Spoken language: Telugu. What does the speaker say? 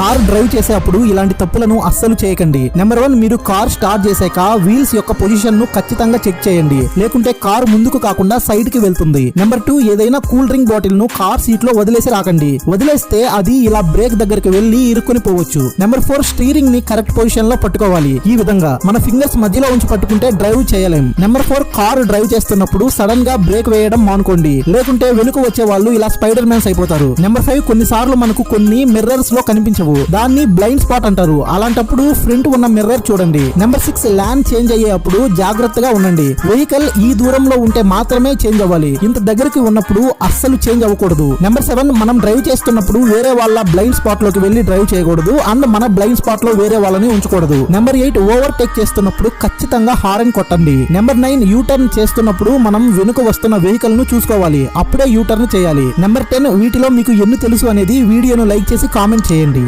కార్ డ్రైవ్ చేసేటప్పుడు ఇలాంటి తప్పులను అస్సలు చేయకండి. నెంబర్ వన్ మీరు కార్ స్టార్ట్ చేశాక వీల్స్ యొక్క పొజిషన్ను ఖచ్చితంగా చెక్ చేయండి. లేకుంటే కార్ ముందుకు కాకుండా సైడ్కి వెళ్తుంది. నెంబర్ టూ ఏదైనా కూల్ డ్రింక్ బాటిల్ను కార్ సీట్లో వదిలేసి రాకండి. వదిలేస్తే అది ఇలా బ్రేక్ దగ్గరికి వెళ్ళి ఇరుక్కుని పోవచ్చు. నెంబర్ ఫోర్ స్టీరింగ్ని కరెక్ట్ పొజిషన్లో పట్టుకోవాలి. ఈ విధంగా మన ఫింగర్స్ మధ్యలో ఉంచి పట్టుకుంటే డ్రైవ్ చేయలేం. నెంబర్ ఫోర్ కార్ డ్రైవ్ చేస్తున్నప్పుడు సడన్గా బ్రేక్ వేయడం మానుకోండి. లేకుంటే వెనుక వచ్చే వాళ్ళు ఇలా స్పైడర్ మ్యాన్స్ అయిపోతారు. నెంబర్ ఫైవ్ కొన్నిసార్లు మనకు కొన్ని మిర్రర్స్లో కనిపించవు. దాన్ని బ్లైండ్ స్పాట్ అంటారు. అలాంటప్పుడు ఫ్రంట్ ఉన్న మిర్రర్ చూడండి. నెంబర్ సిక్స్ ల్యాండ్ చేంజ్ అయ్యేటప్పుడు జాగ్రత్తగా ఉండండి. వెహికల్ ఈ దూరంలో ఉంటే మాత్రమే చేంజ్ అవ్వాలి. ఇంత దగ్గరికి ఉన్నప్పుడు అస్సలు చేంజ్ అవ్వకూడదు. నెంబర్ సెవెన్ మనం డ్రైవ్ చేస్తున్నప్పుడు వేరే వాళ్ళ బ్లైండ్ స్పాట్లోకి వెళ్ళి డ్రైవ్ చేయకూడదు. అండ్ మన బ్లైండ్ స్పాట్లో వేరే వాళ్ళని ఉంచకూడదు. నెంబర్ ఎయిట్ ఓవర్ టేక్ చేస్తున్నప్పుడు ఖచ్చితంగా హారన్ కొట్టండి. నెంబర్ నైన్ యూ టర్న్ చేస్తున్నప్పుడు మనం వెనుక వస్తున్న వెహికల్ను చూసుకోవాలి. అప్పుడే యూ టర్న్ చేయాలి. నెంబర్ టెన్ వీటిలో మీకు ఎన్ని తెలుసు అనేది వీడియోను లైక్ చేసి కామెంట్ చేయండి.